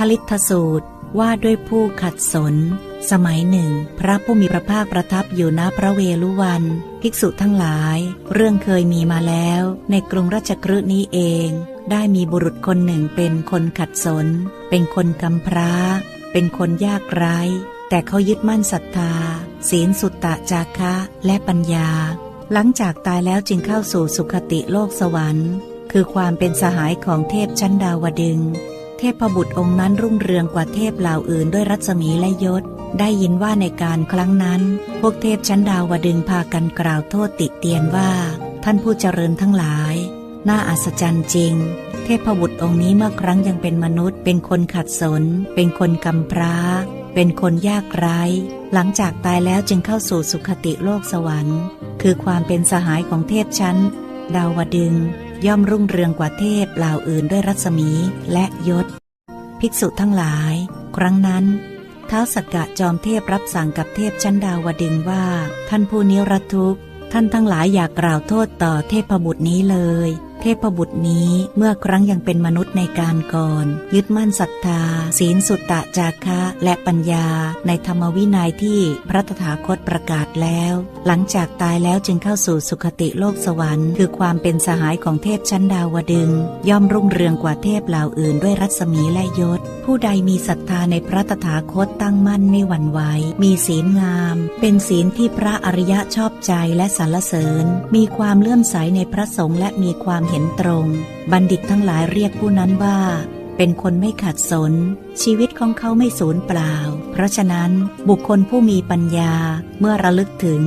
ทลิทสูตรว่าด้วยผู้ขัดสน สมัยหนึ่ง พระผู้มีพระภาคประทับอยู่ณพระเวลุวัน ภิกษุทั้งหลาย เรื่องเคยมีมาแล้ว ในกรุงราชกฤห์นี้เอง ได้มีบุรุษคนหนึ่งเป็นคนขัดสน เป็นคนกำพร้า เป็นคนยากไร้ แต่เขายึดมั่นศรัทธา ศีลสุตตะจาคะและปัญญา หลังจากตายแล้วจึงเข้าสู่สุคติโลกสวรรค์ คือความเป็นสหายของเทพชั้นดาวดึง เทพบุตรองค์นั้นรุ่งเรืองกว่าเทพเหล่าอื่นด้วยรัศมีและยศ ได้ยินว่าในการครั้งนั้น พวกเทพชั้นดาวดึงพากันกล่าวโทษติเตียนว่า ท่านผู้เจริญทั้งหลาย น่าอัศจรรย์จริง เทพบุตรองค์นี้เมื่อครั้งยังเป็นมนุษย์ เป็นคนขัดสน เป็นคนกำพร้า เป็นคนยากไร้ หลังจากตายแล้วจึงเข้าสู่สุคติโลกสวรรค์ คือความเป็นสหายของเทพชั้น ดาวดึง ย่อมรุ่งเรืองกว่าเทพเหล่าอื่นด้วยรัศมีและยศ ภิกษุทั้งหลาย ครั้งนั้นท้าวสักกะจอมเทพรับสั่งกับเทพชั้นดาวดึงว่า ท่านผู้นิรทุกท่านทั้งหลายอยากกล่าวโทษต่อเทพบุตรนี้เลย เทพบุตรนี้เมื่อครั้งยังเป็นมนุษย์ในการก่อน ยึดมั่นศรัทธา ศีลสุตตะจาคะและปัญญาในธรรมวินัยที่พระตถาคตประกาศแล้ว หลังจากตายแล้วจึงเข้าสู่สุคติโลกสวรรค์ คือความเป็นสหายของเทพชั้นดาวดึง ย่อมรุ่งเรืองกว่าเทพเหล่าอื่นด้วยรัศมีและยศ ผู้ใดมีศรัทธาในพระตถาคตตั้งมั่นไม่หวั่นไหวมีศีลงาม เป็นศีลที่พระอริยะชอบใจและสรรเสริญ มีความเลื่อมใสในพระสงฆ์และมีความเห็นตรง บัณฑิตทั้งหลายเรียกผู้นั้นว่า เป็นคนไม่ขัดสน ชีวิตของเขาไม่สูญเปล่า เพราะฉะนั้นบุคคลผู้มีปัญญาเมื่อระลึกถึง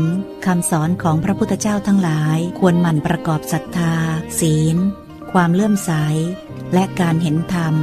คำสอนของพระพุทธเจ้าทั้งหลาย ควรหมั่นประกอบศรัทธา ศีล ความเลื่อมใส และการเห็นธรรม